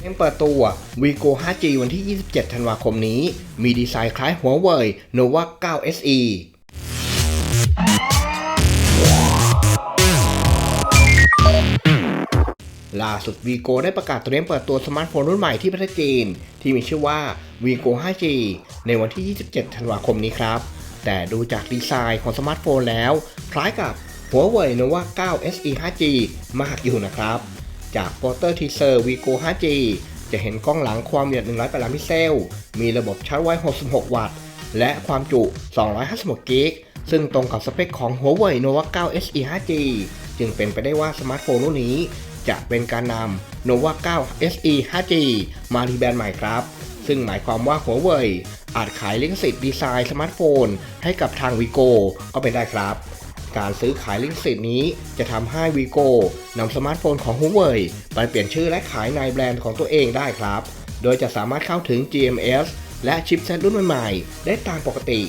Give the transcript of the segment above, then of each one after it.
เตรมเปิดตัว Vigo 5G วันที่ 27 ธันวาคมนี้ มีดีไซน์คล้ายหัวเว่ย Nova 9 SE ล่าสุด Vigo ได้ประกาศเตรียมเปิดตัวสมาร์ทโฟนรุ่นใหม่ที่ประเทศจีน ที่มีชื่อว่า Vigo 5G ในวันที่ 27 ธันวาคมนี้ครับ แต่ดูจากดีไซน์ของสมาร์ทโฟนแล้ว คล้ายกับหัวเว่ย Nova 9 SE 5G มากอยู่นะครับ จากโปสเตอร์ทีเซอร์ Vigo 5G จะเห็นกล้องหลังความละเอียด108ล้านพิกเซล มีระบบชาร์จไว้66 วัตต์ และความจุ 256 กิก ซึ่งตรงกับสเปคของ Huawei Nova 9 SE 5G จึงเป็นไปได้ว่าสมาร์ทโฟนรุ่นนี้ จะเป็นการนำ Nova 9 SE 5G มารีแบรนด์ใหม่ครับ ซึ่งหมายความว่า Huawei อาจขายลิขสิทธิ์ดีไซน์สมาร์ทโฟน ให้กับทาง Vigo ก็เป็นได้ครับ การซื้อขายลิขสิทธิ์นี้จะทำให้ Vigo นำสมาร์ทโฟนของ Huawei ไปเปลี่ยนชื่อและขายในแบรนด์ของตัวเองได้ครับ โดยจะสามารถเข้าถึง GMS และชิปเซตรุ่นใหม่ๆ ได้ตามปกติ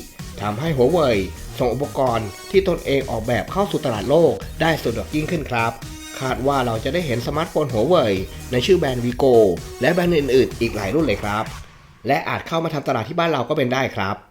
ทำให้ Huawei ส่งอุปกรณ์ที่ตนเองออกแบบเข้าสู่ตลาดโลกได้สะดวกยิ่งขึ้นครับ คาดว่าเราจะได้เห็นสมาร์ทโฟน Huawei ในชื่อแบรนด์ Vigo และแบรนด์อื่นๆ อีกหลายรุ่นเลยครับ และอาจเข้ามาทำตลาดที่บ้านเราก็เป็นได้ครับ